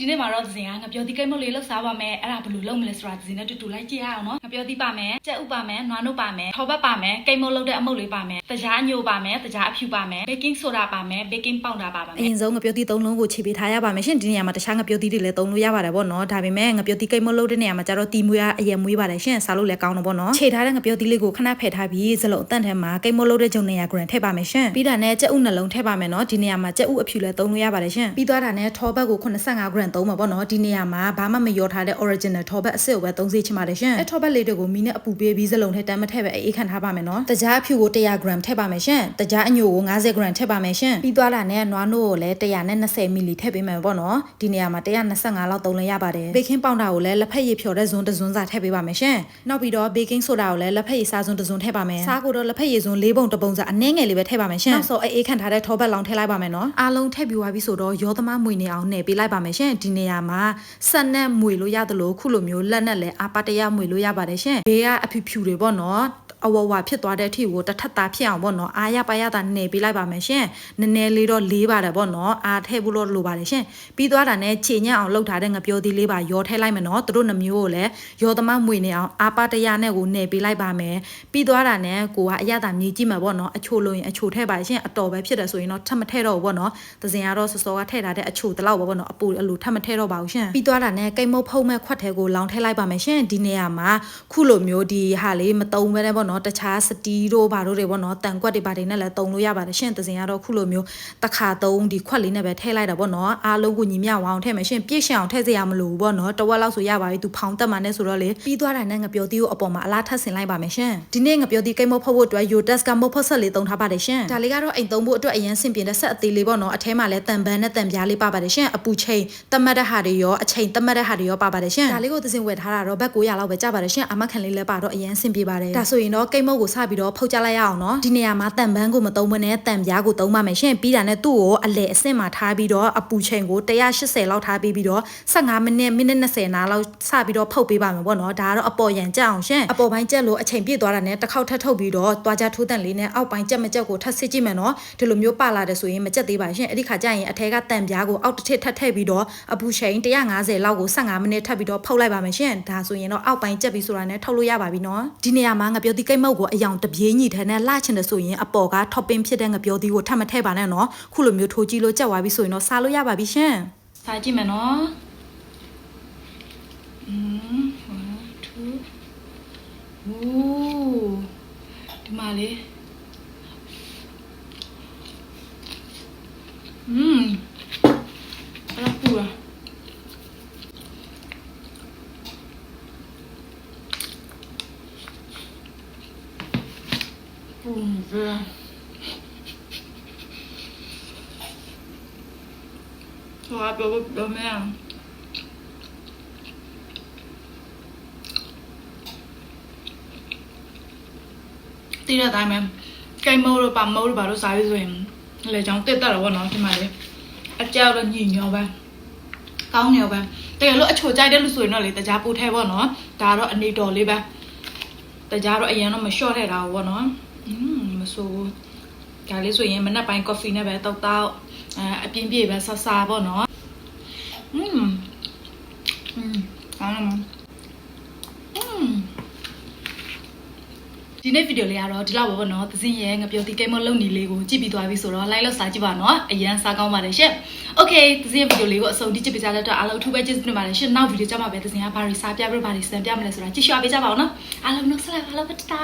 ဒီနေ့မှာတော့သစဉ်ကငါပြောသီးကိတ်မုတ်လေးလောက်စားပါမယ်အဲ့ဒါဘယ်လိုလုပ်မလဲဆိုတာသစဉ်နဲ့တူတူလိုက်ကြည့်ရအောင်နော်ငါပြောသီးပါမယ်ကြက်ဥပါမယ်နွားနို့ပါမယ်ထော်ဘတ်ပါမယ်ကိတ်မုတ်လုပ်တဲ့အမုတ်လေးပါမယ်တကြားညိုပါမယ်တကြားအဖြူပါမယ်ဘေကင်းဆိုဒါပါမယ်ဘေကင်းပေါင်ဒါပါပါမယ်အရင်ဆုံးငပြောသီးသုံးလုံးကိုခြေပေးထားရပါမယ်ရှင်ဒီနေရာမှာတခြားငပြောသီးတွေလည်းသုံးလို့ရပါတယ်ပေါ့နော်ဒါပေမဲ့ငပြောသီးကိတ်မုတ်လို့တဲ့နေရာမှာကျတော့တီမွေးရအရင်မွေးပါတယ်ရှင်စားလို့လည်းကောင်းတော့ပေါ့နော်ခြေထားတဲ့ငပြောသီးလေးကိုခဏဖယ်ထားပြီးစလုံးအတန့်ထဲမှာကိတ်မုတ်လို့တဲ့ဂျုံနေရာ gram ထည့်ပါမယ်ရှင်ပြီးတာနဲ့ကြက်ဥနှလုံးထည့်ပါမယ်နော်ဒီနေရာမှာကြက်ဥအဖြူလည်းသုံးလို့ရပါတယ်ရှင်ပြီးသွားတာနဲ့ထောဘတ်ကို85 gram သုံးမှာပေါ့နော်ဒီနေရာမှာဘာမှမရောထားတဲ့ original ထောဘတ်အစစ်ကိုပဲသုံးစေချင်ပါတယ်ရှင်အဲထောဘတ်လေးတွေကိုမီနဲ့အပူပေးပြီးစလုံးထဲတမ်းမထည့်ပဲအေးခံထားပါမယ်နော်တကြားအဖြူကို100 gram ထည့်ပါမယ်ရှင်တကြားအညိုကို50 gram ထည့်ပါမယ်ရှင်ပြီးသွားတာနဲ့နွားနို့ကိုလည်း120မီလီထည့်ပေးမယ်ပေါ့နော်ဒီနေရာမှာ125လောက်သုံးလဲရပါတယ်ဘေကင်းပေါင်တာကိုလည်းလက်ဖက်ရည်ဖြော်တဲ့ဇွန်းတစ်ဇွန်းစာထည့်ပေးပါမယ်ရှင်နောက်ပြီးတော့ဘေကင်းဆိုဒါကိုလည်းလက်ဖက်ရည်စားဇွန်းတစ်ဇွန်းထည့်ပါမယ်စားကိုတော့လက်ဖက်ရည်ဇွန်း၄ပုံတစ်ပုံစာအနည်းငယ်လေးပဲထည့်ပါမယ်ရှင်နောက်ဆိုအေးခံထားတဲ့ထောဘတ်လောင်ထည့်လိုက်ပါမယ်နော်အားလုံးထည့်ပြီးသွားပြီဆိုတော့ရောသမားမွေနေအောင်နှည့်ပေးလိုက်ပါမယ်ရှင်ဒီနေရာမှာဆက်နဲ့မွေလို့ရတယ်လို့ခုလိုမျိုးလက်နဲ့လည်းအာပါတရမွေလို့ရပါတယ်ရှင်ဘေးကအဖြူဖြူတွေပေါ့နော် အဝဝဖြစ်သွားတဲ့အထိကိုတစ်ထပ်သားဖြစ်အောင်ပေါ့နော်အားရပါရတာနေပေးလိုက်ပါမယ်ရှင်နည်းနည်းလေးတော့လေးပါတယ်ပေါ့နော်အားထည့်ဖို့လို့လိုပါတယ်ရှင်ပြီးသွားတာနဲ့ခြေညက်အောင်လှုပ်ထားတဲ့ငပြောသီးလေးပါရောထည့်လိုက်မယ်နော်သူတို့နှမျိုးကိုလည်းရောသမားမွေနေအောင်အားပါတရနဲ့ကိုနေပေးလိုက်ပါမယ်ပြီးသွားတာနဲ့ကိုကအရသာမြည်ကြည့်မှာပေါ့နော်အချိုလို့ရင်အချိုထည့်ပါရှင်အတော်ပဲဖြစ်တယ်ဆိုရင်တော့ထပ်မထည့်တော့ဘူးပေါ့နော်သစင်ကတော့စောစောကထည့်ထားတဲ့အချိုတလောက်ပဲပေါ့နော်အပူအလိုထပ်မထည့်တော့ပါဘူးရှင်ပြီးသွားတာနဲ့ကိတ်မုတ်ဖုံးမဲ့ခွက်ထဲကိုလောင်ထည့်လိုက်ပါမယ်ရှင်ဒီနေရာမှာခုလိုမျိုးဒီဟာလေးမတုံပဲနဲ့ပေါ့နော်တခြားစတီးတို့ဘာတို့တွေပေါ့နော်တန်ကွက်တွေဘာတွေနဲ့လည်းတုံလို့ရပါတယ်ရှင်သစင်ကတော့ခုလိုမျိုးတစ်ခါတုံးဒီခွက်လေးနဲ့ပဲထည့်လိုက်တာပေါ့နော်အားလုံးကိုညီမျှဝအောင်ထည့်မယ်ရှင်ပြည့်ရှံအောင်ထည့်စရာမလိုဘူးပေါ့နော်တဝက်လောက်ဆိုရပါပြီသူဖောင်းတက်မှနဲ့ဆိုတော့လေပြီးသွားတာနဲ့ငပြောသီးကိုအပေါ်မှာအလားထပ်ဆင်လိုက်ပါမယ်ရှင်ဒီနေ့ငပြောသီးကိတ်မုတ်ဖုတ်ဖို့အတွက် Yotex ကမုတ်ဖုတ်ဆက်လေးတုံထားပါတယ်ရှင်ဒါလေးကတော့အိမ်သုံးဖို့အတွက်အရင်ဆင်ပြေတဲ့ဆက်အသေးလေးပေါ့နော်အထဲမှာလည်းတန်ပန်းနဲ့တန်ပြားလေးပါပါတယ်ရှင်အပူချိန်တတ်မှတ်တဲ့ဟာတွေရောအချိန်တတ်မှတ်တဲ့ဟာတွေရောပါပါတယ်ရှင်ဒါလေးကိုသစင်ဝယ်ထားတာတော့ဘက်900လောက်ပဲကြပါတယ်ရှင်အမခံလေးလည်းပါတော့အရင်ဆင်ပြေပါတယ်ဒါဆိုရင်တော့ကိတ်မုတ်ကိုစပြီးတော့ဖုတ်ကြလိုက်ရအောင်နော်ဒီနေရာမှာတန်ပန်းကိုမသုံးဘဲနဲ့တန်ပြားကိုသုံးပါမယ်ရှင်ပြီးတာနဲ့သူ့ကိုအလဲအဆင့်မှာထားပြီးတော့အပူချိန်ကို180လောက်ထားပြီးပြီးတော့15မိနစ်မိနစ်20နားလောက်စပြီးတော့ဖုတ်ပေးပါမယ်ပေါ့နော်ဒါကတော့အပေါ်ရန်ကြအောင်ရှင်အပေါ်ပိုင်းကြက်လို့အချိန်ပြည့်သွားတာနဲ့တစ်ခေါက်ထပ်ထုတ်ပြီးတော့တွားကြထိုးတန့်လေးနဲ့အောက်ပိုင်းကြက်မကြက်ကိုထပ်စစ်ကြည့်မယ်နော်ဒီလိုမျိုးပါလာတယ်ဆိုရင်မကြက်သေးပါရှင်အဲ့ဒီခါကျရင်အထဲကတန်ပြားကိုအောက်တစ်ထစ်ထပ်ထည့်ပြီးတော့အပူချိန်150လောက်ကို15မိနစ်ထပ်ပြီးတော့ဖုတ်လိုက်ပါမယ်ရှင်ဒါဆိုရင်တော့အောက်ပိုင်းကြက်ပြီးဆိုတာနဲ့ထုတ်လို့ရပါပြီနော်ဒီနေရာမှာငပြောသီးကိတ်မုတ်ကိုအယောင်တပြေးညီထဲနဲ့လှချင်တယ်ဆိုရင်အပေါ်က topping ဖြစ်တဲ့ငပြောသီးကိုထပ်မထည့်ပါနဲ့နော်ခုလိုမျိုးထိုးကြည့်လို့ကြက်သွားပြီဆိုရင်တော့စားလို့ရပါပြီရှင် စားကြည့်မယ်နော်อืม1 2โอ้ဒီမှာလေอืม ပူပဲဟိုကပြောဖို့ပြောမရအောင်တည်တဲ့အတိုင်းပဲကိတ်မိုးတို့ပါမိုးတို့ဘာလို့စားရဆိုရင်လေချောင်းတက်တက်တော့ဗောနော်ဒီမှာလေအကြောက်တော့ညင်ညောပဲကောင်းနေပဲတကယ်လို့အချိုကြိုက်တဲ့လူဆိုရင်တော့လေတကြားပို့ထဲဗောနော်ဒါတော့အနေတော်လေးပဲတကြားတော့အရင်တော့ ဆိုးဘူးဒါလေးဆိုရင်မနက်ပိုင်းကော်ဖီနဲ့ပဲတောက်တောက်အဲအပြင်းပြေပဲဆဆာပေါ့နော် อืมอืมကောင်းတယ်မอืมဒီနေ့ဗီဒီယိုလေးကတော့ဒီလောက်ပဲပေါ့နော်သစင်းရဲ့ငပြောတီကိတ်မလုံနေလေးကိုကြည့်ပြီးသွားပြီဆိုတော့ like လောက်စားကြည့်ပါနော်အရန်စားကောင်းပါတယ်ရှင့် Okay သစင်းရဲ့ဗီဒီယိုလေးကိုအဆုံးထိကြည့်ပေးကြတဲ့အတွက်အားလုံးအထူးပဲကျေးဇူးတင်ပါတယ်ရှင့်နောက်ဗီဒီယိုကြမှာပဲသစင်းကဘာတွေစားပြပြဘာတွေစံပြမလဲဆိုတာကြည့်ရှုအားပေးကြပါဦးနော်အားလုံးနှုတ်ဆက်လိုက်ပါလို့ပတတာ